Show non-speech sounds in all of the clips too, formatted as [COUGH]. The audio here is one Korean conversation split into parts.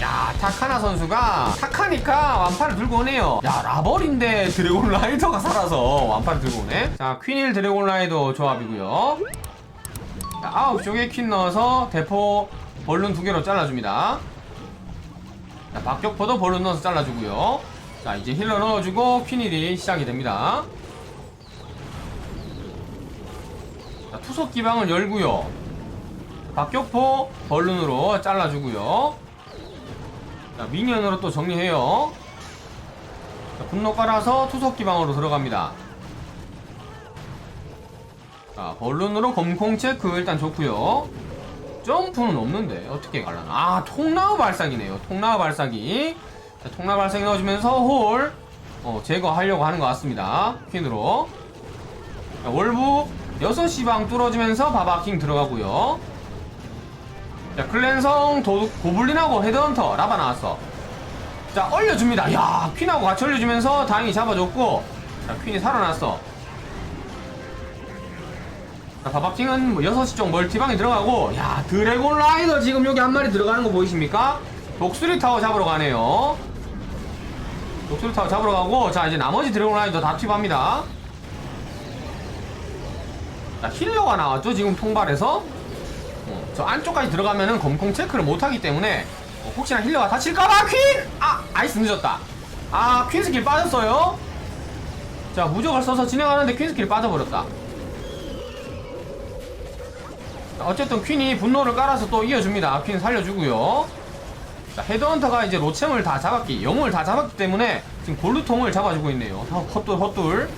야 타카나 선수가 타카니까 완파를 들고 오네요. 야 라벌인데 드래곤 라이더가 살아서 완파를 들고 오네. 자 퀸일 드래곤 라이더 조합이고요. 자, 아홉 쪽에 퀸 넣어서 대포 벌룬 두 개로 잘라줍니다. 자 박격포도 벌룬 넣어서 잘라주고요. 자 이제 힐러 넣어주고 퀸일이 시작이 됩니다. 자 투석 기방을 열고요. 박격포 벌룬으로 잘라주고요 자, 미니언으로 또 정리해요. 자, 분노 깔아서 투석 기방으로 들어갑니다. 자, 벌룬으로 검콩 체크 일단 좋고요. 점프는 없는데 어떻게 갈라나? 아, 통나무 발사기네요. 통나무 발사기. 자, 통나무 발사기 넣어주면서 홀 어, 제거하려고 하는 것 같습니다. 퀸으로. 자, 월부 6시 방 뚫어주면서 바바킹 들어가고요. 자, 클랜성, 도, 고블린하고 헤드헌터, 라바 나왔어. 자, 얼려줍니다. 야, 퀸하고 같이 얼려주면서 다행히 잡아줬고, 자, 퀸이 살아났어. 자, 바박킹은 뭐 6시 쪽 멀티방에 들어가고, 야, 드래곤 라이더 지금 여기 한 마리 들어가는 거 보이십니까? 독수리 타워 잡으러 가네요. 독수리 타워 잡으러 가고, 자, 이제 나머지 드래곤 라이더 다 투입합니다. 자, 힐러가 나왔죠, 지금 통발에서. 어, 저 안쪽까지 들어가면은 검콩 체크를 못하기 때문에 어, 혹시나 힐러가 다칠까봐 퀸! 아! 아이스 늦었다. 아 퀸 스킬 빠졌어요? 자 무적을 써서 진행하는데 퀸 스킬 빠져버렸다. 자, 어쨌든 퀸이 분노를 깔아서 또 이어줍니다. 퀸 살려주고요. 자 헤드헌터가 이제 로챔을 다 잡았기 영웅을 다 잡았기 때문에 지금 골루통을 잡아주고 있네요. 헛- 헛둘 헛둘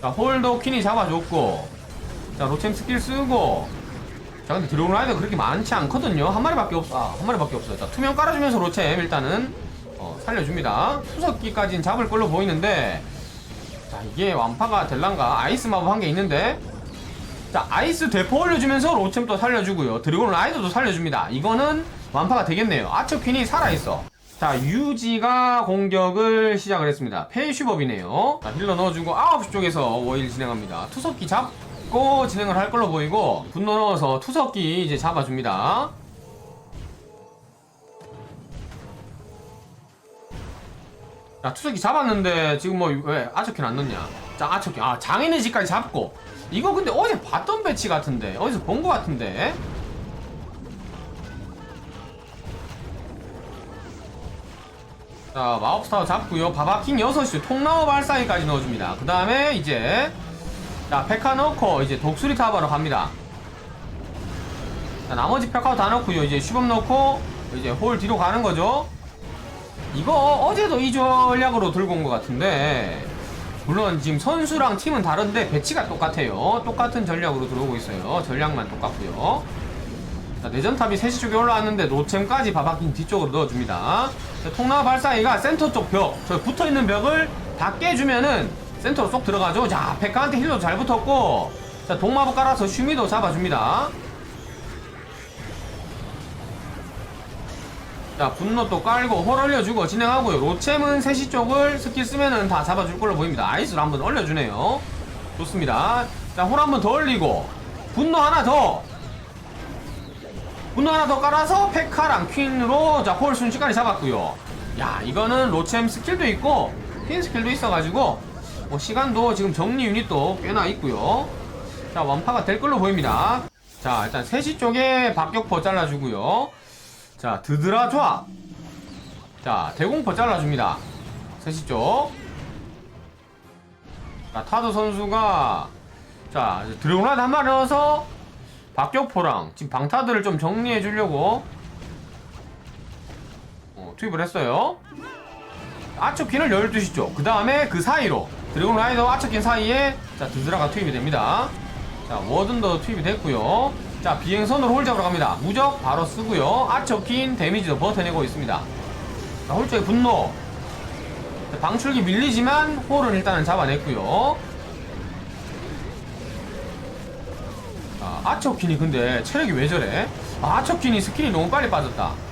자 홀도 퀸이 잡아줬고 자 로챔 스킬 쓰고 자 근데 드래곤 라이더 그렇게 많지 않거든요. 한 마리밖에 없어 아, 한 마리밖에 없어요. 자 투명 깔아주면서 로챔 일단은 어, 살려줍니다. 투석기까지는 잡을 걸로 보이는데 자 이게 완파가 될란가? 아이스 마법 한 개 있는데. 자 아이스 대포 올려주면서 로챔 또 살려주고요. 드래곤 라이더도 살려줍니다. 이거는 완파가 되겠네요. 아처퀸이 살아있어. 자 유지가 공격을 시작을 했습니다. 페이슈법이네요. 자 힐러 넣어주고 9시 쪽에서 워일 진행합니다. 투석기 잡 고 진행을 할 걸로 보이고 분노 넣어서 투석기 이제 잡아줍니다. 자 투석기 잡았는데 지금 뭐 왜 아처킨 안 넣냐? 자 아처킨 아 장인의 집까지 잡고. 이거 근데 어제 봤던 배치 같은데. 어디서 본 거 같은데? 자 마법스타워 잡고요. 바바킹 6시 통나무 발사기까지 넣어줍니다. 그 다음에 이제 자 페카 넣고 이제 독수리 타바로 갑니다. 자 나머지 페카 다 넣고요. 이제 슈범 넣고 이제 홀 뒤로 가는 거죠. 이거 어제도 이 전략으로 들고 온 것 같은데 물론 지금 선수랑 팀은 다른데 배치가 똑같아요. 똑같은 전략으로 들어오고 있어요. 전략만 똑같고요. 자, 내전탑이 3시 쪽에 올라왔는데 노챔까지 바바킹 뒤쪽으로 넣어줍니다. 자, 통나무 발사기가 센터 쪽 벽, 저 붙어있는 벽을 다 깨주면은 센터로 쏙 들어가죠. 자 페카한테 힐도 잘 붙었고. 자 동마법 깔아서 슈미도 잡아줍니다. 자 분노 또 깔고 홀 올려주고 진행하고요. 로챔은 3시 쪽을 스킬 쓰면은 다 잡아줄 걸로 보입니다. 아이스를 한번 올려주네요. 좋습니다. 자홀 한번 더 올리고 분노 하나 더. 분노 하나 더 깔아서 페카랑 퀸으로 자홀 순식간에 잡았고요. 야 이거는 로챔 스킬도 있고 퀸 스킬도 있어가지고 뭐 시간도 지금 정리 유닛도 꽤나 있고요. 자 완파가 될 걸로 보입니다. 자 일단 3시 쪽에 박격포 잘라주고요. 자 드드라 조합. 자 대공포 잘라줍니다. 3시 쪽. 자, 타도 선수가 자 드래곤라드 한 마리 넣어서 박격포랑 지금 방타들을 좀 정리해 주려고 어, 투입을 했어요. 아처킨을 12시 쪽. 그 다음에 그 사이로 드래곤 라이더 아처킨 사이에 자 드드라가 투입이 됩니다. 자 워든도 투입이 됐고요. 자 비행선으로 홀 잡으러 갑니다. 무적 바로 쓰고요. 아처킨 데미지도 버텨내고 있습니다. 자 홀쪽에 분노. 자, 방출기 밀리지만 홀은 일단은 잡아냈고요. 자, 아처킨이 근데 체력이 왜 저래? 아, 아처킨이 스킬이 너무 빨리 빠졌다.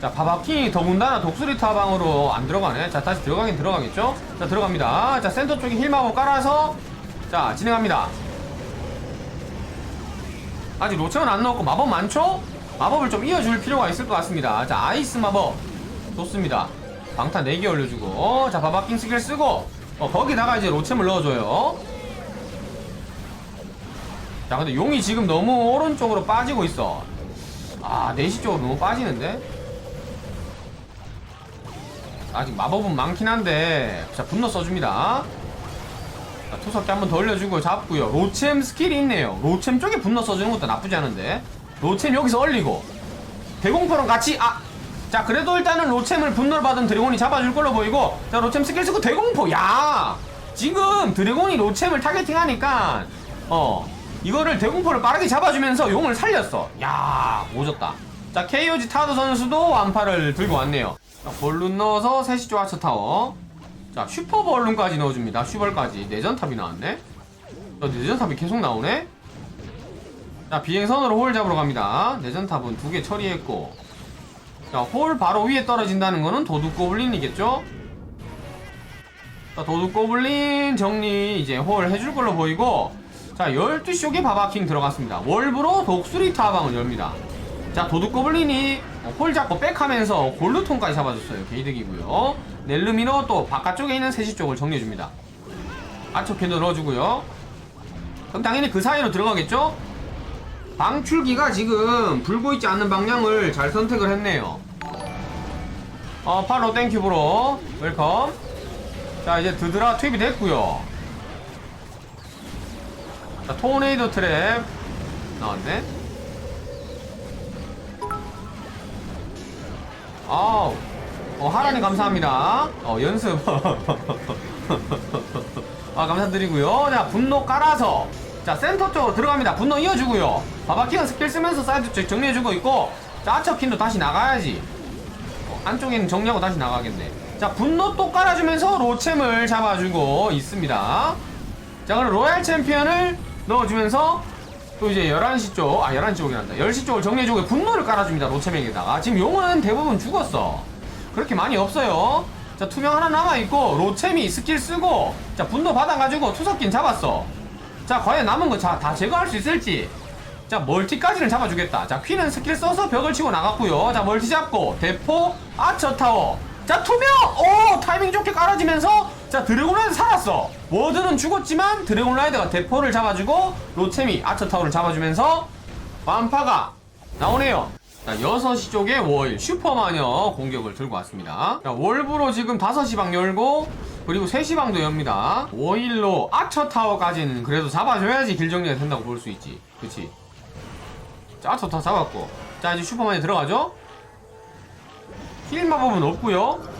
자, 바바킹이 더군다나 독수리 타방으로 안 들어가네. 자, 다시 들어가긴 들어가겠죠? 자, 들어갑니다. 자, 센터 쪽에 힐마법 깔아서 자, 진행합니다. 아직 로체는 안 넣었고 마법 많죠? 마법을 좀 이어줄 필요가 있을 것 같습니다 자 아이스 마법 좋습니다 방탄 4개 올려주고 어, 자 바바킹 스킬 쓰고 어, 거기다가 이제 로챔을 넣어줘요 자 근데 용이 지금 너무 오른쪽으로 빠지고 있어 아 4시 쪽으로 너무 빠지는데 아직 마법은 많긴 한데 자 분노 써줍니다. 자, 투석기 한 번 더 올려주고 잡고요. 로챔 스킬이 있네요. 로챔 쪽에 분노 써주는 것도 나쁘지 않은데. 로챔 여기서 얼리고. 대공포랑 같이 아! 자 그래도 일단은 로챔을 분노를 받은 드래곤이 잡아줄 걸로 보이고 자 로챔 스킬 쓰고 대공포! 야! 지금 드래곤이 로챔을 타겟팅하니까 어 이거를 대공포를 빠르게 잡아주면서 용을 살렸어. 야 오졌다. 자 KOG 타드 선수도 완파를 들고 왔네요 자, 볼룬 넣어서 세시조 하츠 타워. 자 슈퍼 볼룬까지 넣어줍니다. 슈벌까지. 내전탑이 나왔네. 자, 내전탑이 계속 나오네. 자 비행선으로 홀 잡으러 갑니다. 내전탑은 두 개 처리했고. 자 홀 바로 위에 떨어진다는 거는 도둑 고블린이겠죠? 자 도둑 고블린 정리 이제 홀 해줄 걸로 보이고. 자 12쇼기 바바킹 들어갔습니다. 월브로 독수리 타방을 열니다 자 도둑 고블린이 홀 잡고 백하면서 골루통까지 잡아줬어요. 게이득이고요. 넬르미노 또 바깥쪽에 있는 세시 쪽을 정리해줍니다. 아초캔도 넣어주고요. 그럼 당연히 그 사이로 들어가겠죠? 방출기가 지금 불고 있지 않는 방향을 잘 선택을 했네요. 어 팔로 땡큐브로 웰컴. 자 이제 드드라 투입이 됐고요. 자 토네이도 트랩 나왔네 아우. 어 하라님 감사합니다. 어 연습. [LAUGHS] 아 감사드리고요. 자 분노 깔아서. 자 센터 쪽으로 들어갑니다. 분노 이어주고요. 바바킹은 스킬 쓰면서 사이드 쪽 정리해주고 있고 자 아처킨도 다시 나가야지. 어, 안쪽에는 정리하고 다시 나가겠네. 자 분노 또 깔아주면서 로챔을 잡아주고 있습니다. 자 그럼 로얄 챔피언을 넣어주면서 또 이제 11시 쪽, 아 11시 쪽이 난다 10시 쪽을 정리해주고 분노를 깔아줍니다 로챔에게다가. 지금 용은 대부분 죽었어. 그렇게 많이 없어요. 자 투명 하나 남아있고 로챔이 스킬 쓰고 자 분노 받아가지고 투석긴 잡았어. 자 과연 남은 거 다 제거할 수 있을지. 자 멀티까지는 잡아주겠다. 자 퀸은 스킬 써서 벽을 치고 나갔고요. 자 멀티 잡고 대포 아처 타워. 자 투명! 오 타이밍 좋게 깔아지면서 자 드래곤라이드 살았어. 워드는 죽었지만 드래곤라이드가 대포를 잡아주고 로챔이 아처 타워를 잡아주면서 완파가 나오네요. 자 6시 쪽에 워일 슈퍼마녀 공격을 들고 왔습니다. 자 월브로 지금 5시 방 열고 그리고 3시 방도 엽니다. 워일로 아처 타워까지는 그래도 잡아줘야지 길 정리가 된다고 볼 수 있지. 그치? 자 아처 타워 잡았고. 자 이제 슈퍼마녀 들어가죠? 힐 마법은 없고요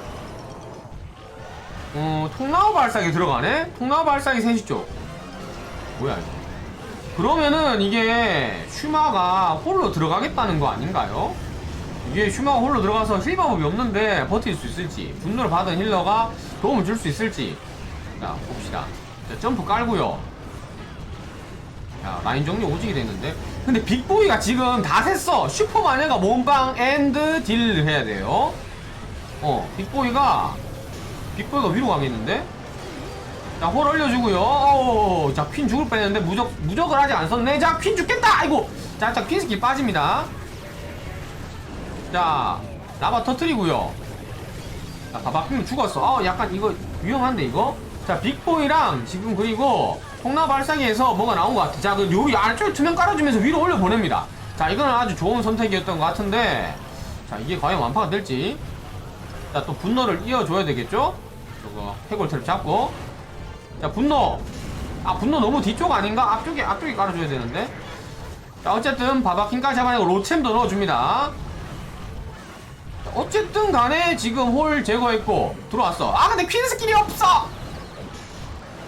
어 통나무 발사기 들어가네? 통나무 발사기 3시 쪽 뭐야 이거. 그러면은 이게 슈마가 홀로 들어가겠다는 거 아닌가요? 이게 슈마가 홀로 들어가서 힐 마법이 없는데 버틸 수 있을지 분노를 받은 힐러가 도움을 줄 수 있을지. 자 봅시다. 자, 점프 깔고요. 야 라인 정리 오지게 됐는데. 근데 빅보이가 지금 다 샜어. 슈퍼마녀가 몸빵 앤드 딜을 해야 돼요. 어 빅보이가 빅보이가 위로 가겠는데 자, 홀 올려주고요. 어우, 자, 퀸 죽을 뻔했는데 무적, 무적을 아직 안 썼네. 자, 퀸 죽겠다! 아이고! 자, 자, 퀸 스킬 빠집니다. 자, 라바 터트리고요. 자, 봐봐, 퀸 죽었어. 아, 약간 이거 위험한데, 이거? 자, 빅보이랑 지금 그리고 통나 발상에서 뭐가 나온 것 같아. 자, 그 요리 아래쪽에 투명 깔아주면서 위로 올려 보냅니다. 자, 이거는 아주 좋은 선택이었던 것 같은데, 자, 이게 과연 완파가 될지. 자, 또 분노를 이어줘야 되겠죠? 저거, 해골 탭 잡고. 자 분노. 아 분노 너무 뒤쪽 아닌가? 앞쪽에 앞쪽에 깔아줘야 되는데. 자 어쨌든 바바킹까지 잡아내고 로챔도 넣어줍니다. 자, 어쨌든 간에 지금 홀 제거했고 들어왔어. 아 근데 퀸 스킬이 없어!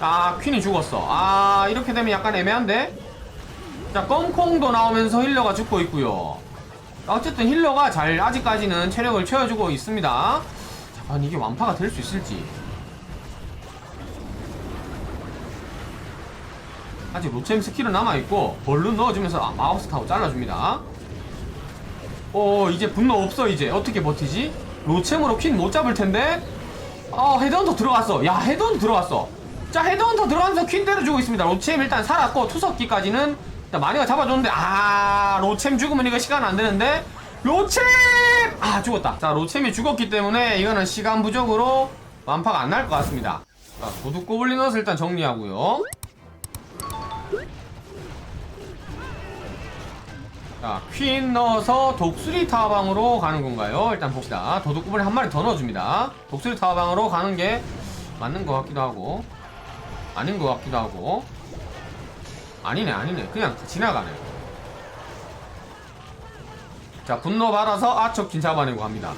아 퀸이 죽었어. 아 이렇게 되면 약간 애매한데? 자 껌콩도 나오면서 힐러가 죽고 있고요. 자, 어쨌든 힐러가 잘 아직까지는 체력을 채워주고 있습니다. 자 과연 이게 완파가 될 수 있을지 아직 로챔 스킬은 남아있고 벌룬 넣어주면서 아, 마우스 타고 잘라줍니다. 어 이제 분노 없어 이제. 어떻게 버티지? 로챔으로 퀸 못 잡을 텐데? 어 헤드헌터 들어갔어. 야 헤드헌터 들어갔어. 자 헤드헌터 들어가면서 퀸 때려주고 있습니다. 로챔 일단 살았고 투석기까지는 자 마니가 잡아줬는데 아 로챔 죽으면 이거 시간 안 되는데? 로챔 아 죽었다. 자 로챔이 죽었기 때문에 이거는 시간 부족으로 완파가 안 날 것 같습니다. 자 도둑 고블린 옷을 일단 정리하고요 자, 퀸 넣어서 독수리 타방으로 가는 건가요? 일단 봅시다. 도둑구불이 한 마리 더 넣어줍니다. 독수리 타방으로 가는 게 맞는 것 같기도 하고, 아닌 것 같기도 하고, 아니네, 아니네. 그냥 지나가네. 자, 분노 받아서 아처킨 잡아내고 갑니다.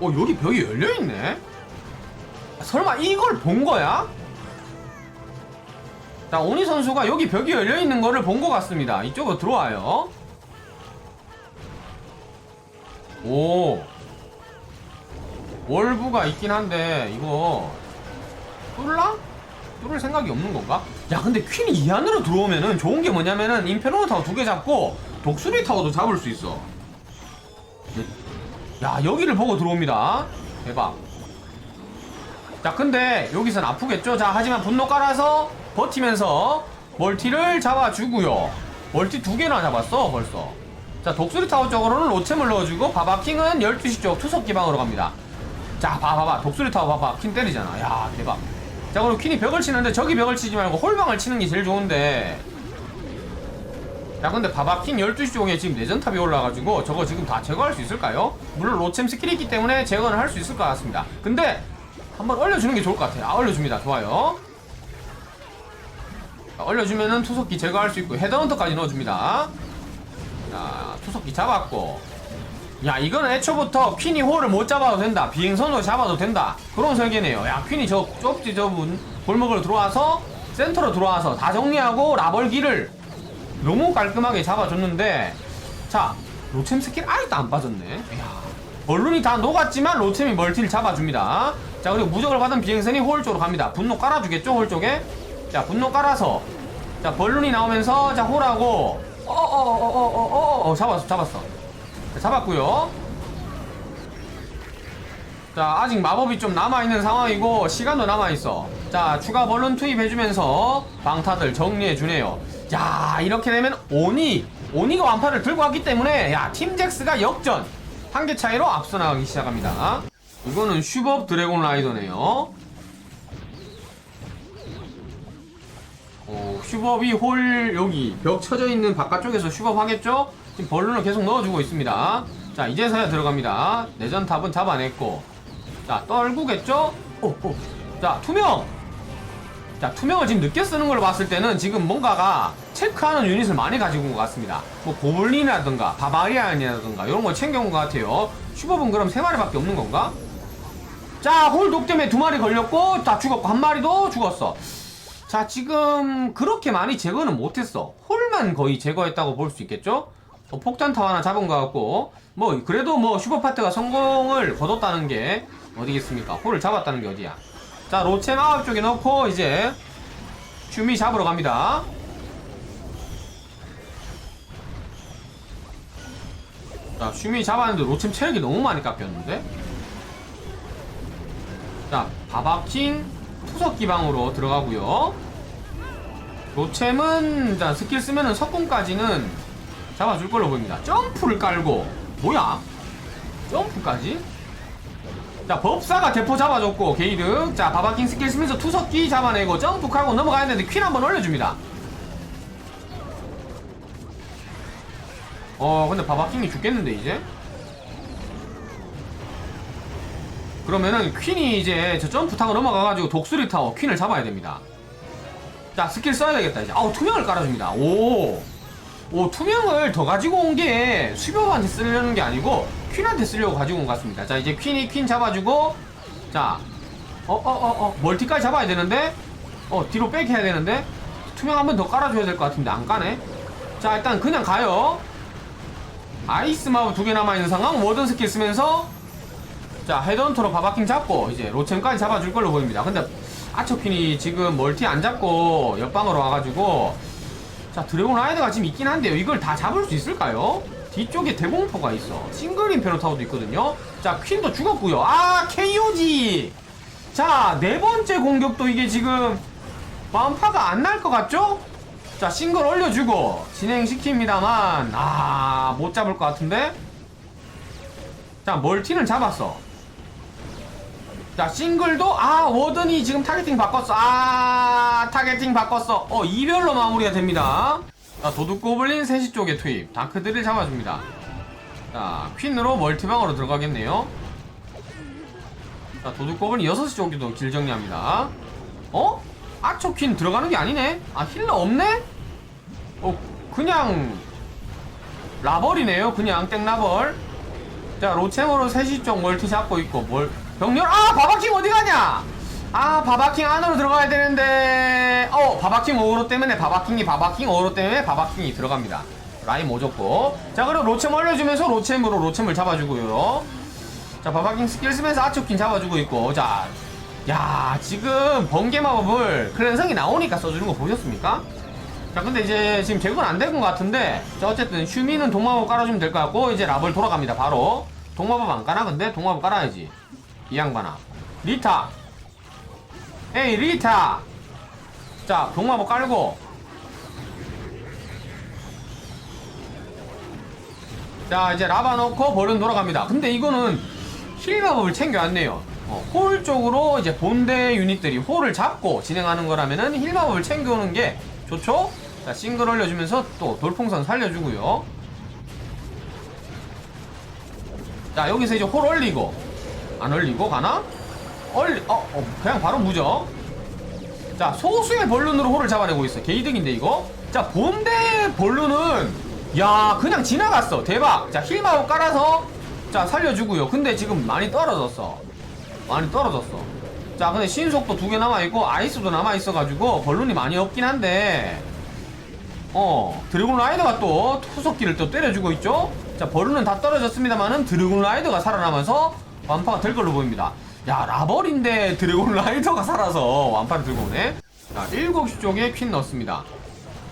어, 여기 벽이 열려있네? 설마 이걸 본 거야? 자, 오니 선수가 여기 벽이 열려 있는 거를 본 것 같습니다. 이쪽으로 들어와요. 오. 월부가 있긴 한데, 이거. 뚫라? 뚫을 생각이 없는 건가? 야, 근데 퀸이 이 안으로 들어오면은 좋은 게 뭐냐면은 인페르노 타워 두 개 잡고 독수리 타워도 잡을 수 있어. 야, 여기를 보고 들어옵니다. 대박. 자 근데 여기선 아프겠죠 자 하지만 분노 깔아서 버티면서 멀티를 잡아주고요. 멀티 두 개나 잡았어 벌써. 자 독수리 타워 쪽으로는 로챔을 넣어주고 바바킹은 12시 쪽 투석 기방으로 갑니다. 자 봐봐봐. 독수리 타워 봐봐. 킹 때리잖아. 야 대박. 자 그리고 퀸이 벽을 치는데 저기 벽을 치지 말고 홀방을 치는 게 제일 좋은데. 야 근데 바바킹 12시 쪽에 지금 내전탑이 올라가지고 저거 지금 다 제거할 수 있을까요? 물론 로챔 스킬이 있기 때문에 제거는 할 수 있을 것 같습니다. 근데 한번 얼려주는 게 좋을 것 같아요. 아, 얼려줍니다. 좋아요. 자, 얼려주면은 투석기 제거할 수 있고 헤드헌터까지 넣어줍니다. 자, 투석기 잡았고. 야, 이거는 애초부터 퀸이 홀을 못 잡아도 된다. 비행선으로 잡아도 된다. 그런 설계네요. 야, 퀸이 저 좁지 저분 골목으로 들어와서 센터로 들어와서 다 정리하고 라벌기를 너무 깔끔하게 잡아줬는데 자, 로챔 스킬 아직도 안 빠졌네. 이야. 벌룬이 다 녹았지만 로챔이 멀티를 잡아줍니다. 자 그리고 무적을 받은 비행선이 홀 쪽으로 갑니다. 분노 깔아주겠죠 홀 쪽에? 자 분노 깔아서. 자 벌룬이 나오면서 자 홀하고. 어어어어어어 어, 잡았어 잡았어. 자, 잡았고요. 자 아직 마법이 좀 남아있는 상황이고 시간도 남아있어. 자 추가 벌룬 투입해주면서 방타들 정리해주네요. 야 이렇게 되면 오니 오니가 완파를 들고 왔기 때문에 야 팀잭스가 역전. 한 개 차이로 앞서 나가기 시작합니다. 이거는 슈법 드래곤 라이더네요 어, 슈법이 홀 여기 벽 쳐져 있는 바깥쪽에서 슈법 하겠죠? 지금 벌룬을 계속 넣어주고 있습니다 자 이제서야 들어갑니다 내전 탑은 잡아냈고 자 떨구겠죠? 오, 오. 자 투명 자 투명을 지금 늦게 쓰는 걸로 봤을 때는 지금 뭔가가 체크하는 유닛을 많이 가지고 온 것 같습니다 뭐 고블린이라든가 바바리안이라든가 이런 걸 챙겨온 것 같아요 슈법은 그럼 세 마리밖에 없는 건가? 자 홀 독점에 두 마리 걸렸고 다 죽었고 한 마리도 죽었어 자 지금 그렇게 많이 제거는 못했어. 홀만 거의 제거했다고 볼 수 있겠죠? 어, 폭탄 타워 하나 잡은 것 같고. 뭐 그래도 뭐 슈퍼파트가 성공을 거뒀다는 게 어디겠습니까? 홀을 잡았다는 게 어디야? 자 로첸 아홉 쪽에 넣고 이제 슈미 잡으러 갑니다. 자 슈미 잡았는데 로첸 체력이 너무 많이 깎였는데? 자 바바킹 투석 기방으로 들어가고요. 로챔은 자 스킬 쓰면은 석궁까지는 잡아줄 걸로 보입니다. 점프를 깔고. 뭐야? 점프까지? 자 법사가 대포 잡아줬고 게이드 자 바바킹 스킬 쓰면서 투석기 잡아내고 점프 깔고 넘어가야 되는데 퀸 한번 올려줍니다. 어 근데 바바킹이 죽겠는데 이제 그러면은 퀸이 이제 저 점프 타고 넘어가가지고 독수리 타워 퀸을 잡아야 됩니다. 자 스킬 써야 되겠다 이제. 아우 투명을 깔아줍니다. 오, 오 투명을 더 가지고 온 게 수비업한테 쓰려는 게 아니고 퀸한테 쓰려고 가지고 온 것 같습니다. 자 이제 퀸이 퀸 잡아주고 자, 어어 어 어 멀티까지 잡아야 되는데 어 뒤로 백 해야 되는데 투명 한 번 더 깔아줘야 될 것 같은데 안 까네. 자 일단 그냥 가요. 아이스 마법 두 개 남아있는 상황 워든 스킬 쓰면서 자 헤드헌터로 바바킹 잡고 이제 로챔까지 잡아줄 걸로 보입니다. 근데 아처퀸이 지금 멀티 안 잡고 옆방으로 와가지고 자 드래곤 라이더가 지금 있긴 한데요. 이걸 다 잡을 수 있을까요? 뒤쪽에 대공포가 있어. 싱글 인페로 타워도 있거든요. 자 퀸도 죽었고요. 아 KOG 자 네 번째 공격도 이게 지금 완파가 안 날 것 같죠? 자 싱글 올려주고 진행시킵니다만 아 못 잡을 것 같은데? 자 멀티는 잡았어 자 싱글도 아 워든이 지금 타겟팅 바꿨어. 아 타겟팅 바꿨어. 어 이별로 마무리가 됩니다. 자 도둑 고블린 3시 쪽에 투입. 다크들을 잡아줍니다. 자 퀸으로 멀티방으로 들어가겠네요. 자 도둑 고블린 6시 쪽에도 길 정리합니다. 어? 아초 퀸 들어가는 게 아니네? 아 힐러 없네? 어 그냥 라벌이네요. 그냥 땡라벌. 자 로챔으로 3시 쪽 멀티 잡고 있고 뭘 병렬? 아 바바킹 어디 가냐? 아 바바킹 안으로 들어가야 되는데. 어 바바킹 오로 때문에 바바킹이 바바킹 오로 때문에 바바킹이 들어갑니다. 라인 모졌고 자 그리고 로챔 올려주면서 로챔으로 로챔을 잡아주고요. 자 바바킹 스킬 쓰면서 아초킨 잡아주고 있고. 자 야 지금 번개 마법을 클랜성이 나오니까 써주는 거 보셨습니까? 자 근데 이제 지금 제건 안된 것 같은데 자 어쨌든 슈미는 동마법 깔아주면 될 것 같고 이제 라벌 돌아갑니다 바로. 동마법 안 까나 근데? 동마법 깔아야지 이 양반아. 리타. 에이 리타. 자 동마법 깔고. 자 이제 라바 넣고 버른 돌아갑니다. 근데 이거는 힐 마법을 챙겨왔네요. 어, 홀 쪽으로 이제 본대 유닛들이 홀을 잡고 진행하는 거라면은 힐 마법을 챙겨오는 게 좋죠? 자 싱글 올려주면서 또 돌풍선 살려주고요. 자 여기서 이제 홀 올리고 안 올리고 가나? 올리 어, 어 그냥 바로 무적. 자 소수의 벌룬으로 홀을 잡아내고 있어. 개이득인데 이거? 자 본대 벌룬은 야 그냥 지나갔어. 대박. 자 힐마법 깔아서 자 살려주고요. 근데 지금 많이 떨어졌어. 많이 떨어졌어. 자 근데 신속도 두 개 남아있고 아이스도 남아있어가지고 벌룬이 많이 없긴 한데. 어 드래곤 라이더가 또 투석기를 또 때려주고 있죠? 자 벌룬은 다 떨어졌습니다만은 드래곤 라이더가 살아남아서 완파가 될 걸로 보입니다. 야 라벌인데 드래곤 라이더가 살아서 완파를 들고 오네. 자 7시 쪽에 퀸 넣습니다.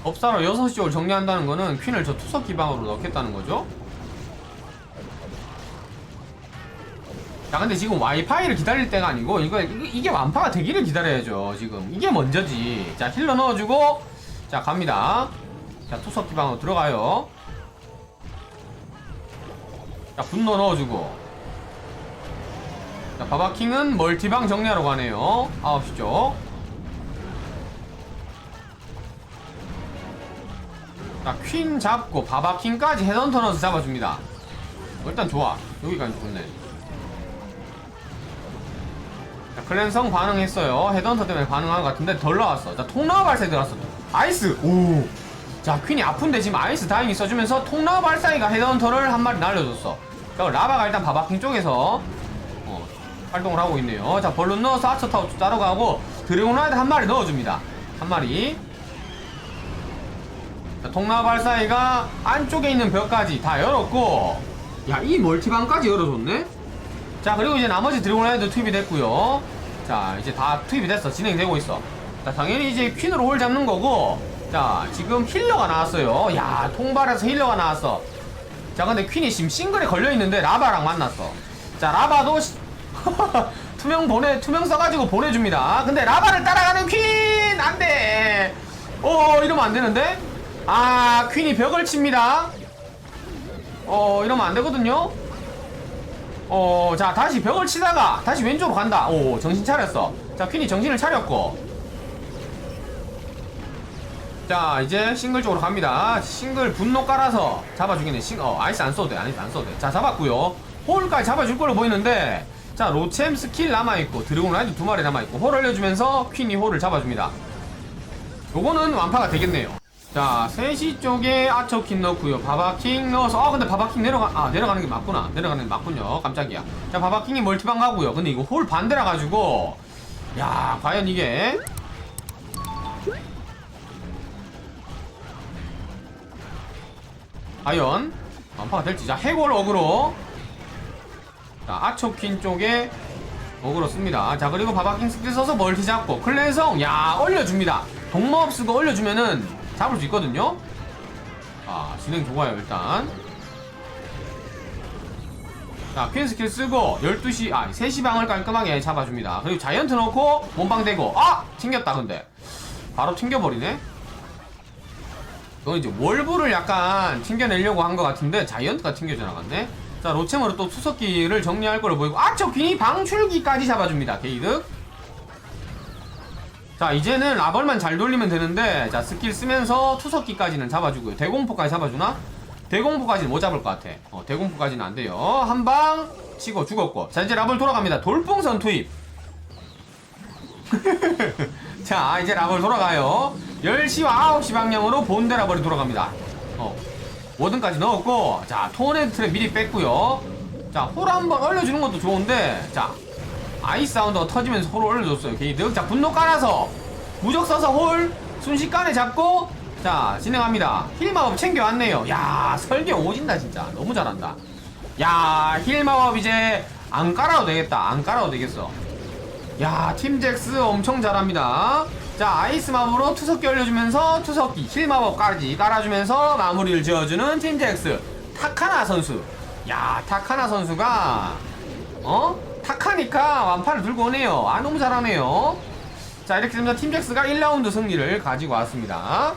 법사로 6시 쪽을 정리한다는 거는 퀸을 저 투석 기방으로 넣겠다는 거죠? 자 근데 지금 와이파이를 기다릴 때가 아니고 이거 이게 완파가 되기를 기다려야죠 지금. 이게 먼저지. 자 힐러 넣어주고 자 갑니다. 자 투석 기방으로 들어가요. 자 분노 넣어주고 자 바바킹은 멀티방 정리하러 가네요 9시 쪽 자, 퀸 잡고 바바킹까지 헤던터 넣어서 잡아줍니다. 어, 일단 좋아. 여기까지 좋네. 자, 클랜성 반응했어요. 헤던터 때문에 반응한 것 같은데 덜 나왔어. 자, 통나와 발사에 들어갔어. 아이스! 오! 자, 퀸이 아픈데 지금 아이스 다행히 써주면서 통나와 발사이가 헤던터를 한 마리 날려줬어. 자, 라바가 일단 바바킹 쪽에서 어, 활동을 하고 있네요. 자, 벌룬 넣어서 아처 타워 따라가고 드래곤라이드 한 마리 넣어줍니다. 한 마리. 자, 통나 발사이가 안쪽에 있는 벽까지 다 열었고. 야 이 멀티방까지 열어줬네? 자 그리고 이제 나머지 드래곤라이드 투입이 됐고요. 자 이제 다 투입이 됐어. 진행되고 있어. 자 당연히 이제 퀸으로 홀 잡는 거고. 자 지금 힐러가 나왔어요. 야 통발에서 힐러가 나왔어. 자 근데 퀸이 지금 싱글에 걸려있는데 라바랑 만났어. 자 라바도 시- [LAUGHS] 투명 보내 투명 써가지고 보내줍니다. 근데 라바를 따라가는 퀸! 안돼! 어 이러면 안 되는데? 아 퀸이 벽을 칩니다. 어 이러면 안 되거든요? 어 자 다시 벽을 치다가 다시 왼쪽으로 간다. 오 정신 차렸어. 자 퀸이 정신을 차렸고. 자 이제 싱글 쪽으로 갑니다. 싱글 분노 깔아서 잡아주겠네 싱, 어 아이스 안 써도 돼 아이스 안 써도 돼자 잡았고요. 홀까지 잡아줄 걸로 보이는데 자 로챔 스킬 남아있고 드래곤 라이드 두 마리 남아있고 홀 올려주면서 퀸이 홀을 잡아줍니다. 요거는 완파가 되겠네요. 자 3시 쪽에 아처킹 넣고요. 바바킹 넣어서 아 근데 바바킹 내려가 아 내려가는 게 맞구나. 내려가는 게 맞군요. 깜짝이야. 자 바바킹이 멀티방 가고요. 근데 이거 홀 반대라 가지고 야 과연 이게? 과연 완파가 될지. 자 해골 어그로 자 아초킨 쪽에 어그로 씁니다. 자 그리고 바바킹 스킬 써서 멀티 잡고 클랜성 야 올려줍니다. 동마업 쓰고 올려주면은 잡을 수 있거든요. 아 진행 좋아요 일단. 자 퀸 스킬 쓰고 12시 아 3시 방을 깔끔하게 잡아줍니다. 그리고 자이언트 넣고 몸방 대고. 아! 튕겼다 근데. 바로 튕겨버리네. 이거 이제 월브를 약간 튕겨내려고 한 것 같은데 자이언트가 튕겨져 나갔네. 자 로체머로 또 투석기를 정리할 걸로 보이고 아저 귀니 방출기까지 잡아줍니다. 게이득. 자 이제는 라벌만 잘 돌리면 되는데 자 스킬 쓰면서 투석기까지는 잡아주고요. 대공포까지 잡아주나? 대공포까지는 못 잡을 것 같아. 어, 대공포까지는 안 돼요. 한 방 치고 죽었고. 자 이제 라벌 돌아갑니다. 돌풍선 투입. [LAUGHS] 자 이제 라벌 돌아가요 10시와 9시 방향으로 본대 라벌이 돌아갑니다 어 워든까지 넣었고 자 토네드 트랩 미리 뺐고요. 자홀 한번 얼려주는 것도 좋은데 자 아이스 사운드가 터지면서 홀을 얼려줬어요. 게이득 자 분노 깔아서 무적 써서 홀 순식간에 잡고 자 진행합니다. 힐 마법 챙겨왔네요. 야 설계 오진다 진짜. 너무 잘한다. 야 힐 마법 이제 안 깔아도 되겠다. 안 깔아도 되겠어. 야, 팀잭스 엄청 잘합니다. 자, 아이스 마법으로 투석기 올려주면서 투석기 힐 마법까지 깔아주면서 마무리를 지어주는 팀잭스 타카나 선수. 야, 타카나 선수가 어? 타카니까 완파를 들고 오네요. 아, 너무 잘하네요. 자, 이렇게 되면 팀잭스가 1라운드 승리를 가지고 왔습니다.